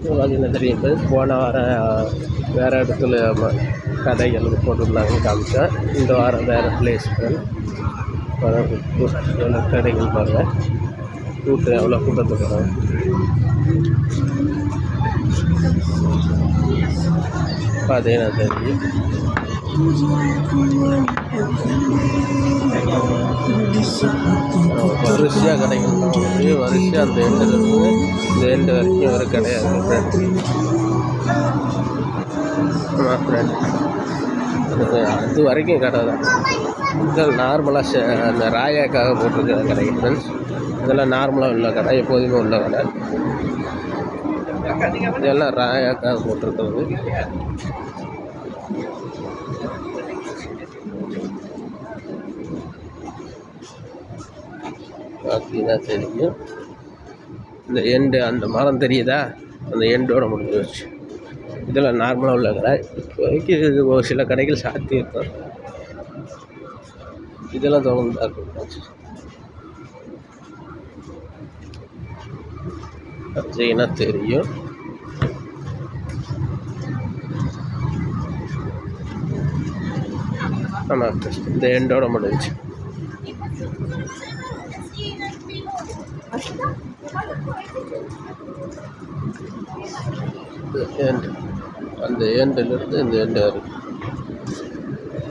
என்ன பார்த்தீங்கன்னா தெரியும் போன வாரம் வேறு இடத்துல கதைகள் கடைகள் போட்டிருந்தாங்க காமிச்சேன் இந்த வாரம் வேறு பிளேஸ் எவ்வளோ கடைகள் பாருங்கள் கூட்டம் எவ்வளோ கூட்டத்துக்கு வரும் பார்த்தீங்கன்னா தெரியும் வரிசையாக கிடைக்கும் அப்படியே வரிசையாக அந்த எண்டில் இருந்து இந்த எண்டு வரைக்கும் ஒரு கிடையாது ஃப்ரெண்ட் அது வரைக்கும் கடை தான். நார்மலாக நார்மலாக அந்த ராயாக்காக போட்டிருக்கிற கடை ஃப்ரெண்ட்ஸ் இதெல்லாம் நார்மலாக உள்ள கடை எப்போதுமே உள்ள கடை. இதெல்லாம் ராயாக்காக போட்டிருக்கிறது. பார்த்தீங்கன்னா தெரியும். இந்த எண்டு அந்த மரம் தெரியுதா? அந்த எண்டோட முடிஞ்சு வச்சு இதெல்லாம் நார்மலாக உள்ள கடை. இப்போதைக்கு இது ஒரு சில கடைகள் சாத்தி இருக்கும் இதெல்லாம் தொடர்ந்து இருக்கும். பார்த்தீங்கன்னா தெரியும்? ஆமாம் இந்த எண்டோட முடிஞ்சு end. அந்த எண்டிலிருந்து இந்த எண்டு வரைக்கும்